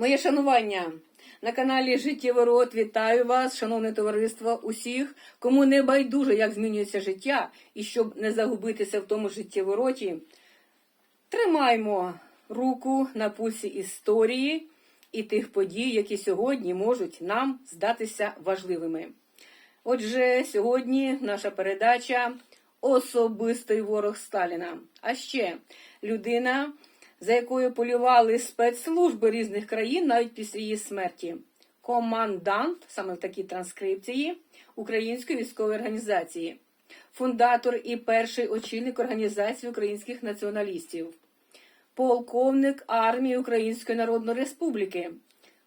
Моє шанування на каналі Життєворот. Вітаю вас, шановне товариство, усіх, кому не байдуже, як змінюється життя, і щоб не загубитися в тому життєвороті. Тримаймо руку на пульсі історії і тих подій, які сьогодні можуть нам здатися важливими. Отже, сьогодні наша передача Особистий ворог Сталіна. А ще людина, за якою полювали спецслужби різних країн навіть після її смерті. Командант, саме в такій транскрипції, Української військової організації, фундатор і перший очільник організації українських націоналістів, полковник армії Української Народної Республіки,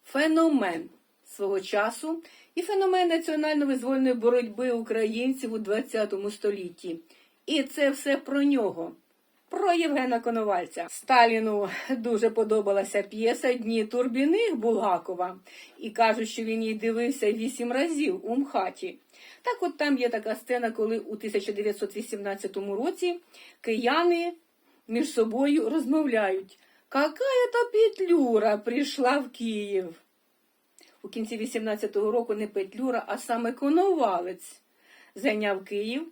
феномен свого часу і феномен національно-визвольної боротьби українців у ХХ столітті. І це все про нього. Про Євгена Коновальця Сталіну дуже подобалася п'єса Дні Турбіних Булгакова, і кажуть, що він її дивився вісім разів у МХАТі. Так от там є така сцена, коли у 1918 році кияни між собою розмовляють. Какая-то петлюра прийшла в Київ. У кінці 18-го року не Петлюра, а саме Коновалець зайняв Київ.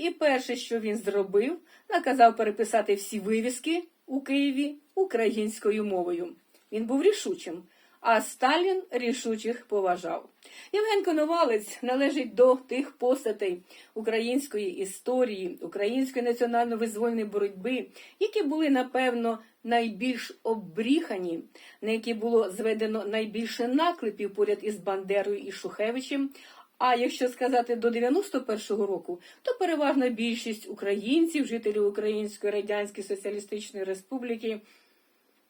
І перше, що він зробив, наказав переписати всі вивіски у Києві українською мовою. Він був рішучим, а Сталін рішучих поважав. Євген Коновалець належить до тих постатей української історії, української національно-визвольної боротьби, які були, напевно, найбільш обріхані, на які було зведено найбільше наклепів поряд із Бандерою і Шухевичем. А якщо сказати до 91-го року, то переважна більшість українців, жителів Української Радянської Соціалістичної Республіки,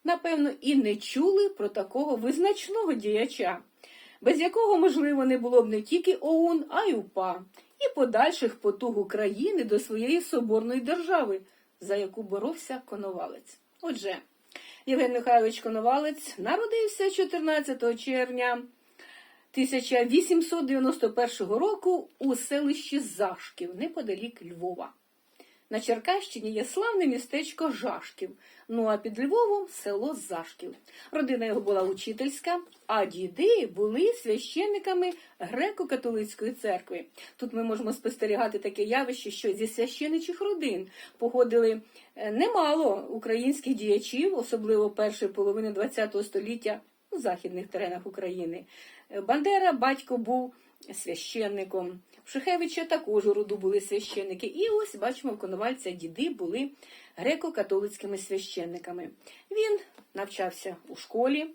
напевно, і не чули про такого визначного діяча, без якого, можливо, не було б не тільки ОУН, а й УПА, і подальших потуг України до своєї соборної держави, за яку боровся Коновалець. Отже, Євген Михайлович Коновалець народився 14 червня. 1891 року у селищі Зашків, неподалік Львова. На Черкащині є славне містечко Жашків, ну а під Львовом село Зашків. Родина його була учительська, а діди були священниками греко-католицької церкви. Тут ми можемо спостерігати таке явище, що зі священичих родин походили е, немало українських діячів, особливо першої половини ХХ століття у західних теренах України. Бандера батько був священником. В Шухевича також у роду були священники. І ось бачимо, в Коновальця діди були греко-католицькими священниками. Він навчався у школі,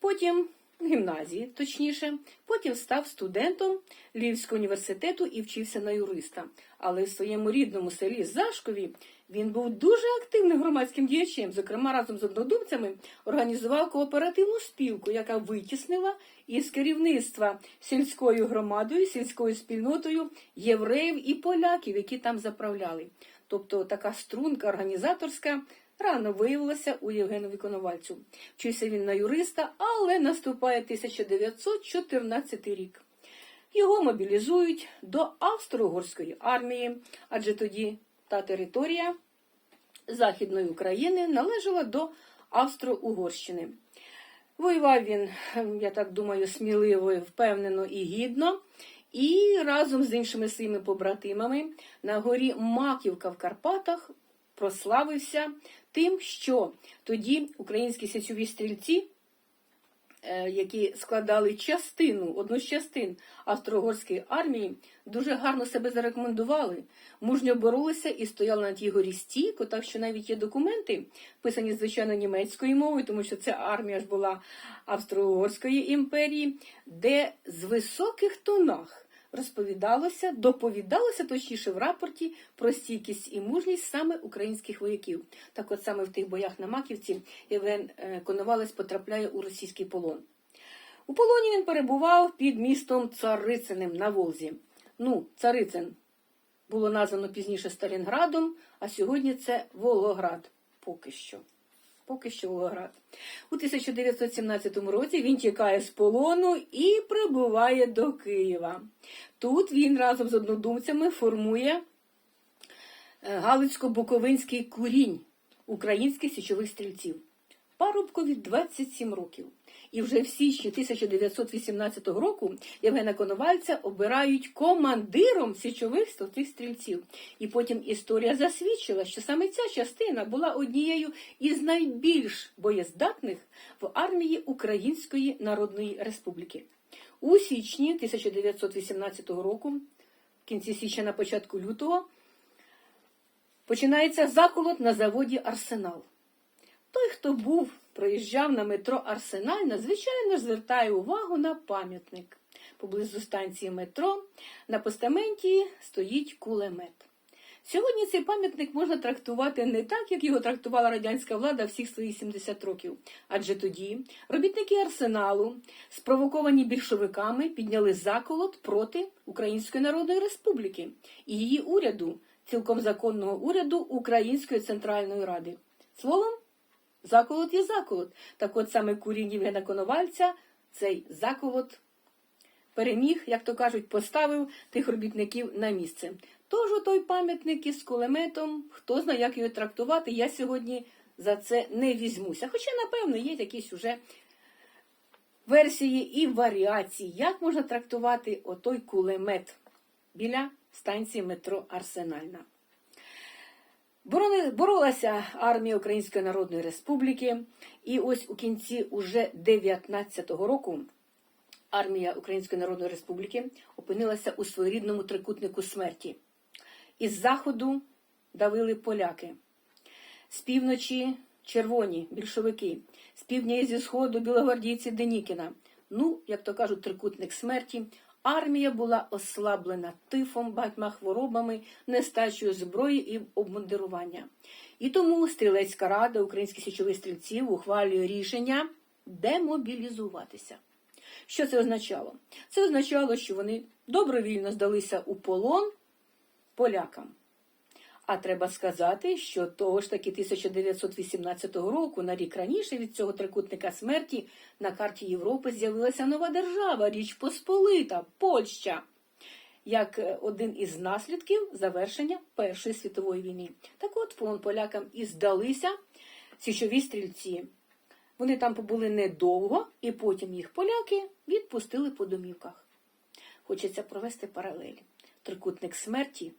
потім в гімназії, точніше, потім став студентом Львівського університету і вчився на юриста. Але в своєму рідному селі Зашкові він був дуже активним громадським діячем. Зокрема, разом з однодумцями організував кооперативну спілку, яка витіснила із керівництва сільською громадою, сільською спільнотою євреїв і поляків, які там заправляли. Тобто така струнка організаторська рано виявилася у Євгенові Коновальцю. Вчився він на юриста, але наступає 1914 рік. Його мобілізують до Австро-Угорської армії, адже тоді та територія Західної України належала до Австро-Угорщини. Воював він, я так думаю, сміливо, впевнено і гідно. І разом з іншими своїми побратимами на горі Маківка в Карпатах прославився тим, що тоді українські січові стрільці, які складали частину, одну з частин Австро-Угорської армії, дуже гарно себе зарекомендували, мужньо боролися і стояли на тій горі стійко, так що навіть є документи, писані звичайно німецькою мовою, тому що ця армія ж була Австро-Угорської імперії, де з високих тонах розповідалося, доповідалося точніше в рапорті про стійкість і мужність саме українських вояків. Так от саме в тих боях на Маківці Євген е, Коновалець потрапляє у російський полон. У полоні він перебував під містом Царициним на Волзі. Ну, Царицин було названо пізніше Сталінградом, а сьогодні це Волгоград. Поки що. Поки що Волгоград. У 1917 році він тікає з полону і прибуває до Києва. Тут він разом з однодумцями формує е, Галицько-Буковинський курінь українських січових стрільців. парубкові 27 років. І вже в січні 1918 року Євгена Коновальця обирають командиром січових стовтих стрільців. І потім історія засвідчила, що саме ця частина була однією із найбільш боєздатних в армії Української Народної Республіки. У січні 1918 року, в кінці січня на початку лютого, починається заколот на заводі Арсенал. Той, хто був, проїжджав на метро Арсенальна, звичайно, звертає увагу на пам'ятник. Поблизу станції метро на постаменті стоїть кулемет. Сьогодні цей пам'ятник можна трактувати не так, як його трактувала радянська влада всіх своїх 70 років. Адже тоді робітники арсеналу, спровоковані більшовиками, підняли заколот проти Української Народної Республіки і її уряду, цілком законного уряду Української Центральної Ради. Словом, заколот є заколот. Так от саме курінь Євгена Коновальця цей заколот переміг, як то кажуть, поставив тих робітників на місце. Тож той пам'ятник із кулеметом, хто знає, як його трактувати, я сьогодні за це не візьмуся. Хоча, напевно, є якісь уже версії і варіації, як можна трактувати отой кулемет біля станції метро Арсенальна. Боролася армія Української Народної Республіки, і ось у кінці уже 19-го року армія Української Народної Республіки опинилася у своєрідному трикутнику смерті. Із заходу давили поляки, з півночі червоні більшовики, з півдня і зі сходу білогвардійці Денікіна. Ну, як то кажуть, трикутник смерті. Армія була ослаблена тифом, багатьма хворобами, нестачею зброї і обмундирування. І тому стрілецька рада українських січових стрільців ухвалює рішення демобілізуватися. Що це означало? Це означало, що вони добровільно здалися у полон полякам. А треба сказати, що того ж таки 1918 року, на рік раніше від цього трикутника смерті, на карті Європи з'явилася нова держава, Річ Посполита, Польща, як е, один із наслідків завершення Першої світової війни. Так от полон полякам і здалися січові стрільці. Вони там побули недовго, і потім їх поляки відпустили по домівках. Хочеться провести паралель. Трикутник смерті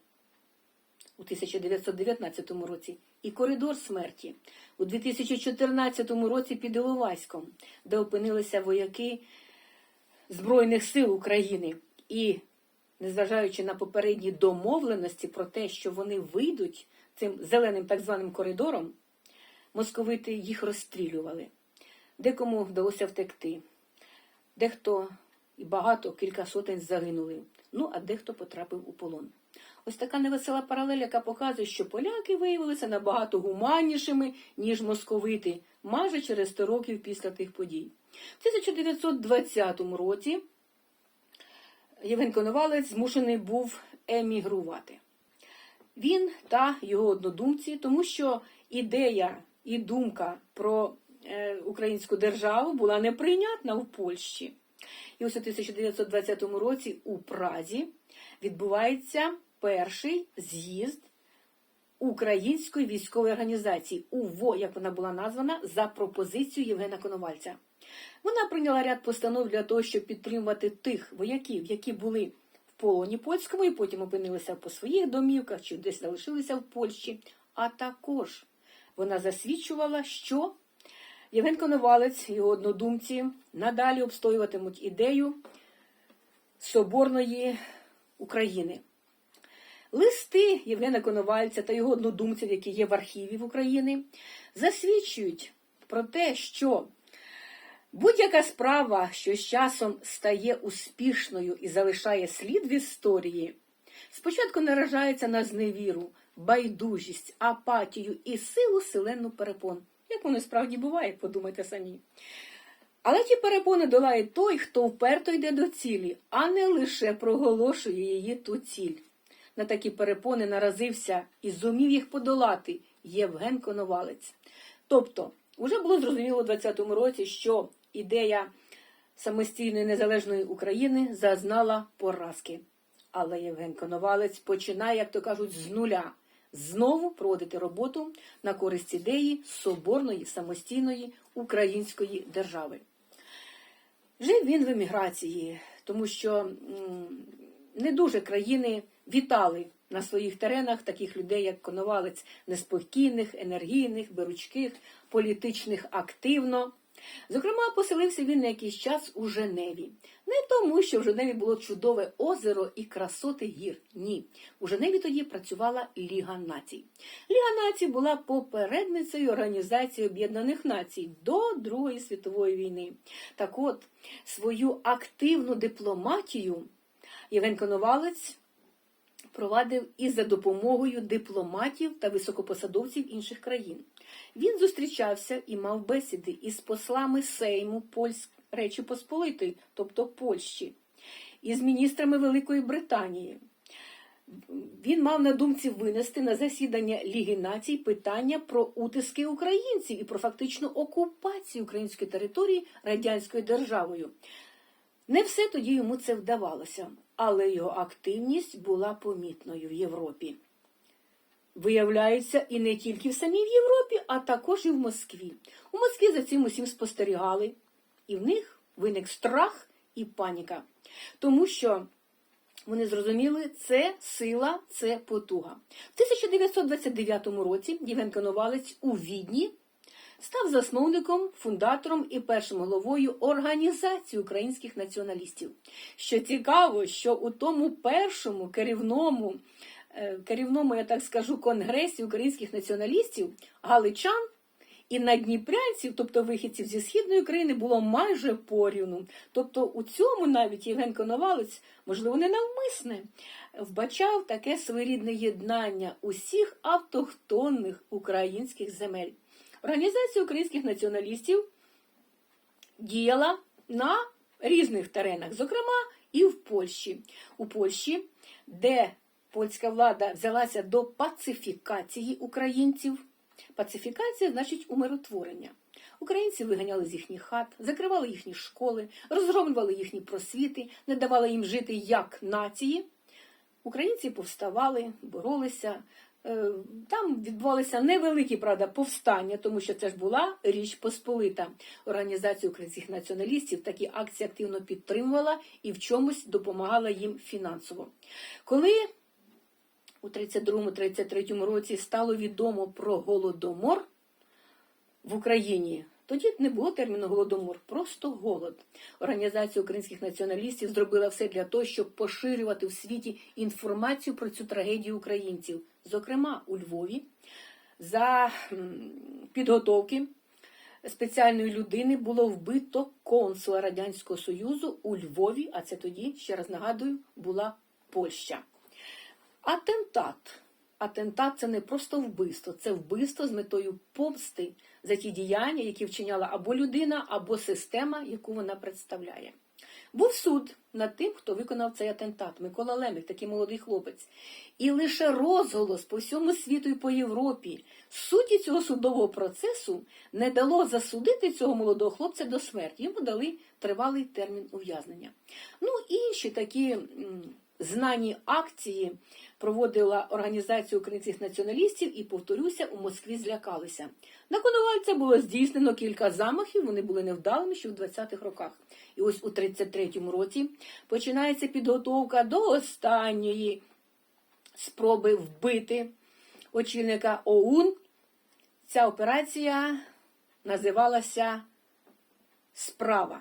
у 1919 році і коридор смерті у 2014 році під Іловайськом, де опинилися вояки Збройних сил України. І, незважаючи на попередні домовленості про те, що вони вийдуть цим зеленим так званим коридором, московити їх розстрілювали. Декому вдалося втекти. Дехто і багато, кілька сотень загинули. Ну, а дехто потрапив у полон. Ось така невесела паралель, яка показує, що поляки виявилися набагато гуманнішими, ніж московити, майже через 100 років після тих подій. В 1920 році Євген Коновалець змушений був емігрувати. Він та його однодумці, тому що ідея і думка про е, українську державу була неприйнятна в Польщі. І ось у 1920 році у Празі відбувається перший з'їзд Української військової організації УВО, як вона була названа, за пропозицією Євгена Коновальця. Вона прийняла ряд постанов для того, щоб підтримувати тих вояків, які були в полоні польському і потім опинилися по своїх домівках чи десь залишилися в Польщі. А також вона засвідчувала, що Євген Коновалець і однодумці надалі обстоюватимуть ідею Соборної України. Листи Євгена Коновальця та його однодумців, які є в архіві в Україні, засвідчують про те, що будь-яка справа, що з часом стає успішною і залишає слід в історії, спочатку наражається на зневіру, байдужість, апатію і силу селену перепон. Як воно справді буває, подумайте самі. Але ті перепони долає той, хто вперто йде до цілі, а не лише проголошує її ту ціль. На такі перепони наразився і зумів їх подолати Євген Коновалець. Тобто, вже було зрозуміло у 20-му році, що ідея самостійної незалежної України зазнала поразки. Але Євген Коновалець починає, як то кажуть, з нуля, знову проводити роботу на користь ідеї соборної самостійної української держави. Жив він в еміграції, тому що не дуже країни вітали на своїх теренах таких людей, як Коновалець, неспокійних, енергійних, беручких, політичних активно. Зокрема, поселився він на якийсь час у Женеві. Не тому, що в Женеві було чудове озеро і красоти гір. Ні. У Женеві тоді працювала Ліга націй. Ліга націй була попередницею Організації Об'єднаних Націй до Другої світової війни. Так от, свою активну дипломатію Євген Коновалець провадив і за допомогою дипломатів та високопосадовців інших країн. Він зустрічався і мав бесіди із послами Сейму Польськ... Речі Посполитої, тобто Польщі, із міністрами Великої Британії. Він мав на думці винести на засідання Ліги націй питання про утиски українців і про фактичну окупацію української території радянською державою. Не все тоді йому це вдавалося, але його активність була помітною в Європі. Виявляється, і не тільки в самій в Європі, а також і в Москві. У Москві за цим усім спостерігали, і в них виник страх і паніка, тому що вони зрозуміли, це сила, це потуга. В 1929 році Євген Коновалець у Відні став засновником, фундатором і першим головою Організації українських націоналістів. Що цікаво, що у тому першому керівному, е, керівному, я так скажу, конгресі українських націоналістів галичан і надніпрянців, тобто вихідців зі східної України, було майже порівну. Тобто у цьому навіть Євген Коновалець, можливо, не навмисне, вбачав таке своєрідне єднання усіх автохтонних українських земель. Організація українських націоналістів діяла на різних теренах, зокрема і в Польщі. У Польщі, де польська влада взялася до пацифікації українців. Пацифікація значить умиротворення. Українці виганяли з їхніх хат, закривали їхні школи, розгромлювали їхні просвіти, не давали їм жити як нації. Українці повставали, боролися. Е, Там відбувалися невеликі правда повстання, тому що це ж була річ Посполита. Організація українських націоналістів такі акції активно підтримувала і в чомусь допомагала їм фінансово. Коли у 32-33 році стало відомо про голодомор в Україні. Тоді не було терміну голодомор, просто голод. Організація українських націоналістів зробила все для того, щоб поширювати в світі інформацію про цю трагедію українців. Зокрема, у Львові за підготовки спеціальної людини було вбито консула Радянського Союзу у Львові, а це тоді, ще раз нагадую, була Польща. Атентат. Атентат це не просто вбивство, це вбивство з метою помсти за ті діяння, які вчиняла або людина, або система, яку вона представляє. Був суд над тим, хто виконав цей атентат. Микола Леміх, такий молодий хлопець. І лише розголос по всьому світу і по Європі суті цього судового процесу не дало засудити цього молодого хлопця до смерті. Йому дали тривалий термін ув'язнення. Ну, інші такі знані акції проводила Організація українських націоналістів і, повторюся, у Москві злякалися. На Коновальця було здійснено кілька замахів, вони були невдалими ще в 20-х роках. І ось у 33-му році починається підготовка до останньої спроби вбити очільника ОУН. Ця операція називалася Справа.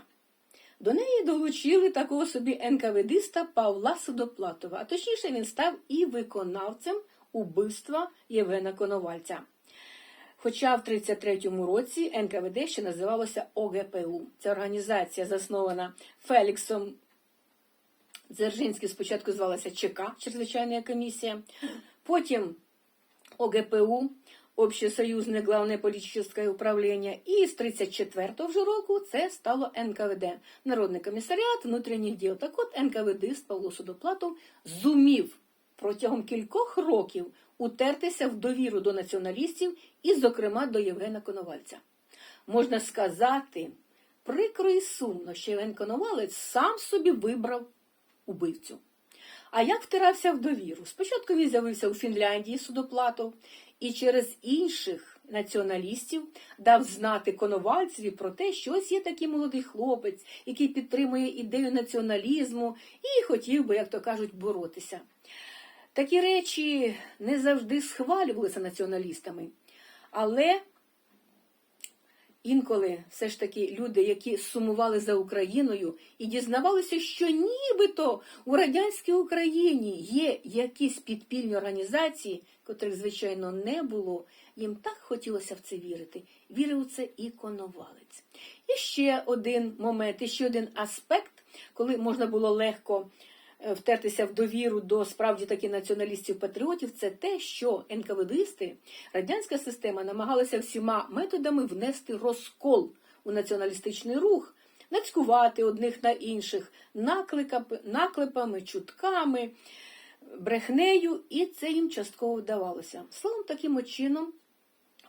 До неї долучили такого собі НКВДиста Павла Судоплатова, а точніше він став і виконавцем убивства Євгена Коновальця. Хоча в 33-му році НКВД ще називалося ОГПУ. Ця організація заснована Феліксом Дзержинським, спочатку звалася ЧК, Чрезвичайна комісія, потім ОГПУ, Общесоюзне главне політичне управління, і з 34-го вже року це стало НКВД, Народний комісаріат внутрішніх діл. Так от НКВДист Павло Судоплатов зумів протягом кількох років утертися в довіру до націоналістів і, зокрема, до Євгена Коновальця. Можна сказати, прикро і сумно, що Євген Коновалець сам собі вибрав убивцю. А як втирався в довіру? Спочатку він з'явився у Фінляндії судоплатов і через інших націоналістів дав знати Коновальцеві про те, що ось є такий молодий хлопець, який підтримує ідею націоналізму і хотів би, як то кажуть, боротися. Такі речі не завжди схвалювалися націоналістами, але інколи все ж таки люди, які сумували за Україною і дізнавалися, що нібито у радянській Україні є якісь підпільні організації, котрих, звичайно, не було, їм так хотілося в це вірити. Вірив у це і Коновалець. І ще один момент, і ще один аспект, коли можна було легко е, втертися в довіру до справді таки націоналістів-патріотів, це те, що НКВДисти, радянська система намагалася всіма методами внести розкол у націоналістичний рух, нацькувати одних на інших наклепами, чутками, брехнею, і це їм частково вдавалося. Словом, таким чином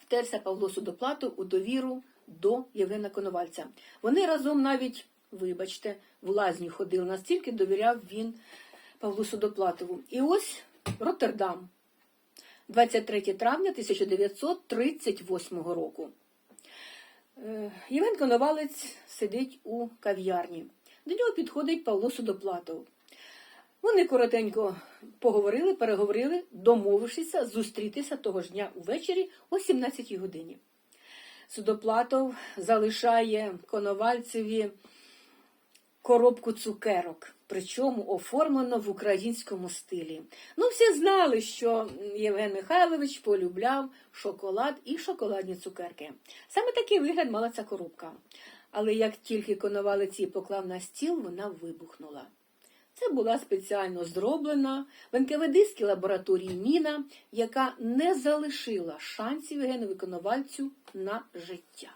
втерся Павло Судоплатов у довіру до Євгена Коновальця. Вони разом навіть, вибачте, в лазню ходили, настільки довіряв він Павлу Судоплатову. І ось Роттердам, 23 травня 1938 року. Е, Євген Коновалець сидить у кав'ярні. До нього підходить Павло Судоплатов. Вони коротенько поговорили, переговорили, домовившися зустрітися того ж дня увечері о 17 годині. Судоплатов залишає Коновальцеві коробку цукерок, причому оформлено в українському стилі. Ну, всі знали, що Євген Михайлович полюбляв шоколад і шоколадні цукерки. Саме такий вигляд мала ця коробка. Але як тільки Коновалець її поклав на стіл, вона вибухнула. Це була спеціально зроблена в НКВДській лабораторії Міна, яка не залишила шансів Євгену Коновальцю на життя.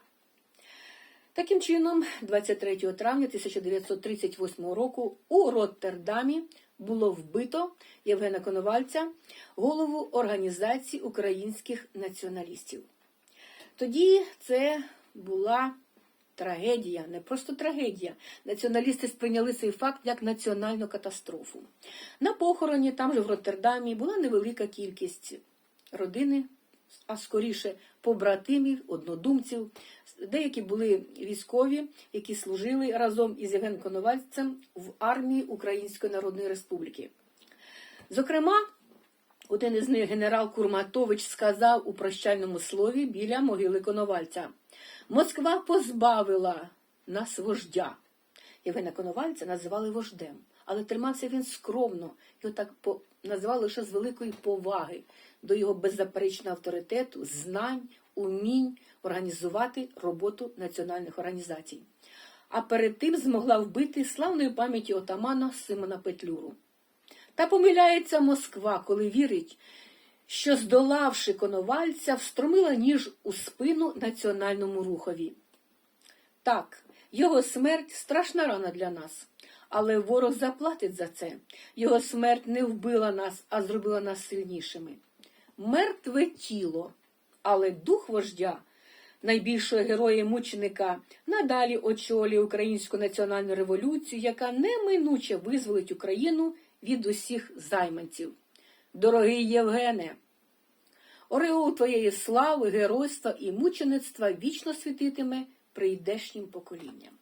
Таким чином, 23 травня 1938 року у Роттердамі було вбито Євгена Коновальця, голову Організації українських націоналістів. Тоді це була трагедія, не просто трагедія. Націоналісти сприйняли цей факт як національну катастрофу. На похороні, там же в Роттердамі, була невелика кількість родини, а скоріше побратимів, однодумців. Деякі були військові, які служили разом із Євгеном Коновальцем в армії Української Народної Республіки. Зокрема, один із них, генерал Курматович, сказав у прощальному слові біля могили Коновальця: Москва позбавила нас вождя. Євгена Коновальця називали вождем, але тримався він скромно, його так по... називали лише з великої поваги до його беззаперечного авторитету, знань, умінь організувати роботу національних організацій. А перед тим змогла вбити славної пам'яті отамана Симона Петлюру. Та помиляється Москва, коли вірить, що, здолавши коновальця, встромила ніж у спину національному рухові. Так, його смерть страшна рана для нас, але ворог заплатить за це. Його смерть не вбила нас, а зробила нас сильнішими. Мертве тіло, але дух вождя, найбільшого героя мученика, надалі очолює українську національну революцію, яка неминуче визволить Україну від усіх займанців. Дорогий Євгене, ореол твоєї слави, геройства і мучеництва вічно світитиме прийдешнім поколінням.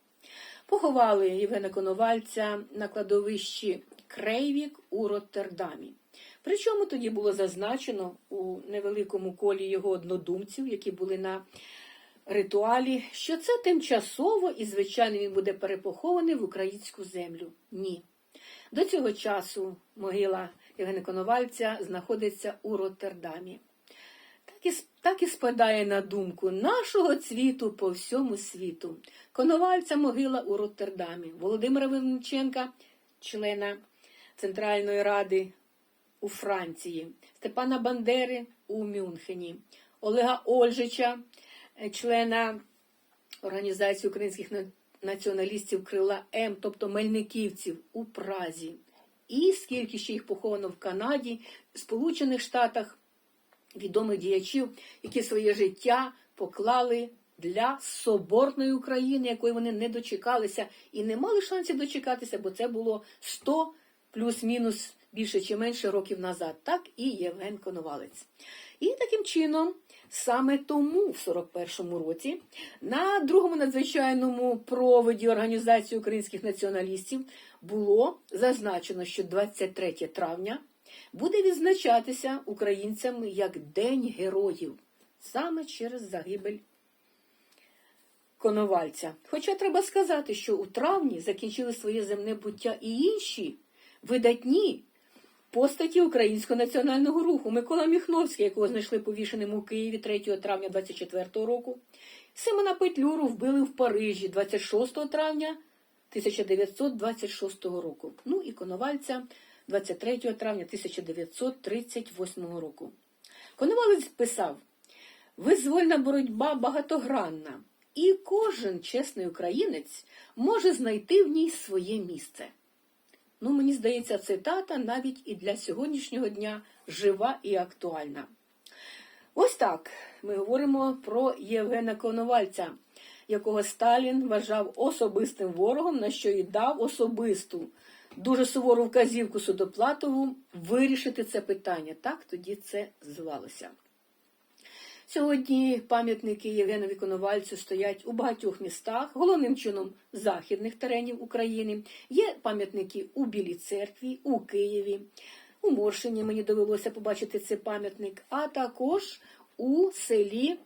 Поховали Євгена Коновальця на кладовищі Крейвік у Роттердамі. Причому тоді було зазначено у невеликому колі його однодумців, які були на ритуалі, що це тимчасово і, звичайно, він буде перепохований в українську землю. Ні. До цього часу могила Євгена Коновальця знаходиться у Роттердамі. Так і, так і спадає на думку нашого цвіту по всьому світу. Коновальця могила у Роттердамі, Володимира Винниченка, члена Центральної ради у Франції, Степана Бандери у Мюнхені, Олега Ольжича, е, члена Організації українських націоналістів Крила М, тобто Мельниківців у Празі. І скільки ще їх поховано в Канаді, Сполучених Штатах, відомих діячів, які своє життя поклали для соборної України, якої вони не дочекалися і не мали шансів дочекатися, бо це було 100 плюс-мінус більше чи менше років назад, так і Євген Коновалець. І таким чином, саме тому в 41-му році на другому надзвичайному проводі Організації українських націоналістів було зазначено, що 23 травня буде відзначатися українцями як День героїв саме через загибель Коновальця. Хоча треба сказати, що у травні закінчили своє земне буття і інші видатні постаті українського національного руху. Микола Міхновський, якого знайшли повішеним у Києві 3 травня 24 року. Симона Петлюру вбили в Парижі 26 травня 1926 року. Ну і Коновальця 23 травня 1938 року. Коновалець писав: визвольна боротьба багатогранна, і кожен чесний українець може знайти в ній своє місце. Ну, мені здається, цитата навіть і для сьогоднішнього дня жива і актуальна. Ось так ми говоримо про Євгена Коновальця, якого Сталін вважав особистим ворогом, на що і дав особисту, дуже сувору вказівку судоплатову вирішити це питання. Так тоді це звалося. Сьогодні пам'ятники Євгенові Коновальцю стоять у багатьох містах, головним чином західних теренів України. Є пам'ятники у Білій церкві, у Києві, у Моршині мені довелося побачити цей пам'ятник, а також у селі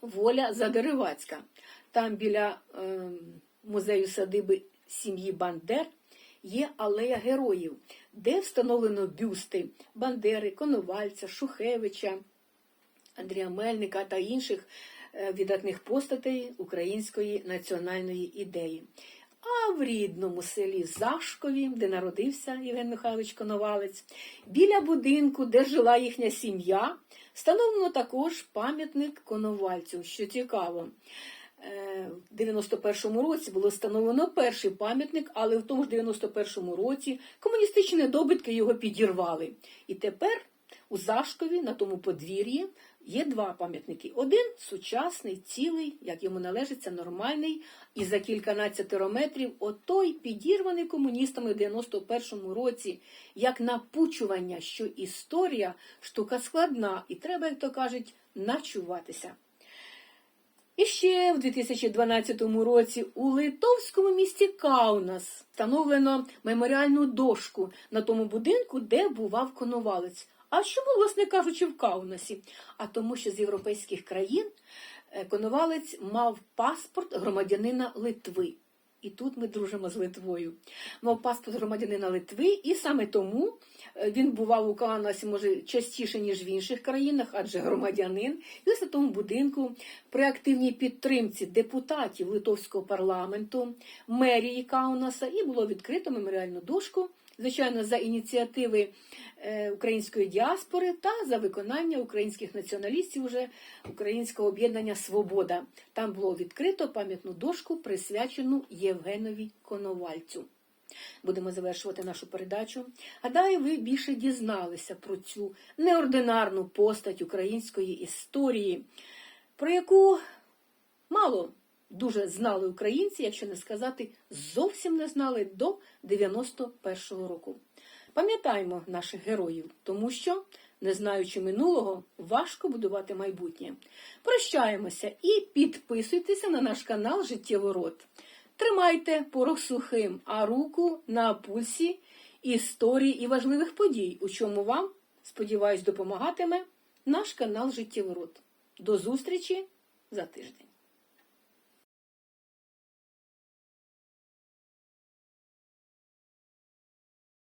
Воля Задеревацька. Там біля е, музею садиби сім'ї Бандер є алея героїв, де встановлено бюсти Бандери, Коновальця, Шухевича. Андрія Мельника та інших е, віддатних постатей української національної ідеї. А в рідному селі Зашкові, де народився Євген Михайлович Коновалець, біля будинку, де жила їхня сім'я, встановлено також пам'ятник Коновальцю, що цікаво. Е, В 91-му році було встановлено перший пам'ятник, але в тому ж 91-му році комуністичні недобитки його підірвали. І тепер у Зашкові на тому подвір'ї є два пам'ятники. Один сучасний, цілий, як йому належиться, нормальний, і за кільканадцятеро метрів отой підірваний комуністами в 91-му році, як напучування, що історія штука складна, і треба, як то кажуть, начуватися. І ще в 2012 році у литовському місті Каунас встановлено меморіальну дошку на тому будинку, де бував Коновалець. А чому, власне кажучи, в Каунасі? А тому, що з європейських країн е, Коновалець мав паспорт громадянина Литви. І тут ми дружимо з Литвою. Мав паспорт громадянина Литви, і саме тому е, він бував у Канасі, може, частіше, ніж в інших країнах, адже громадянин. І ось на тому будинку при активній підтримці депутатів Литовського парламенту, мерії Каунаса, і було відкрито меморіальну дошку звичайно, за ініціативи е, української діаспори та за виконання українських націоналістів уже українського об'єднання Свобода. Там було відкрито пам'ятну дошку, присвячену Євгенові Коновальцю. Будемо завершувати нашу передачу. Гадаю, ви більше дізналися про цю неординарну постать української історії, про яку мало дуже знали українці, якщо не сказати, зовсім не знали до 91-го року. Пам'ятаємо наших героїв, тому що, не знаючи минулого, важко будувати майбутнє. Прощаємося і підписуйтеся на наш канал Життєворот. Тримайте порох сухим, а руку на пульсі історії і важливих подій, у чому вам, сподіваюсь, допомагатиме наш канал Життєворот. До зустрічі за тиждень.